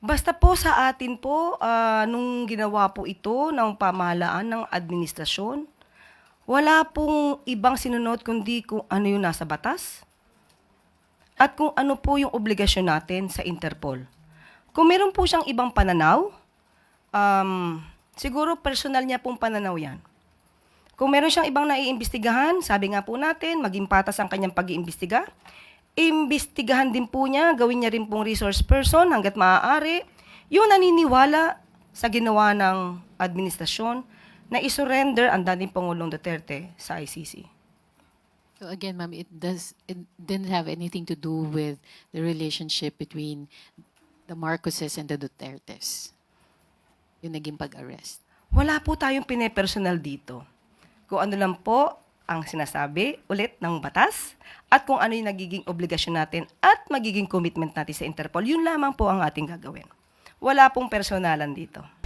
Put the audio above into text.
Basta po sa atin po, ah, nung ginawa po ito ng pamahalaan ng administrasyon, wala pong ibang sinunod kundi kung ano yung nasa batas at kung ano po yung obligasyon natin sa Interpol. Kung meron po siyang ibang pananaw, um, siguro personal niya pong pananaw yan. Kung meron siyang ibang naiimbestigahan, sabi nga po natin, maging patas ang kanyang pag-iimbestiga. Imbestigahan din po niya, gawin niya rin pong resource person hanggat maaari. Yung naniniwala sa ginawa ng administrasyon na isurrender ang dating Pangulong Duterte sa ICC. So again, ma'am, it does it didn't have anything to do with the relationship between the Marcoses and the Dutertes. Yung naging pag-arrest. Wala po tayong pinepersonal dito. Kung ano lang po ang sinasabi ulit ng batas at kung ano yung nagiging obligasyon natin at magiging commitment natin sa Interpol, yun lamang po ang ating gagawin. Wala pong personalan dito.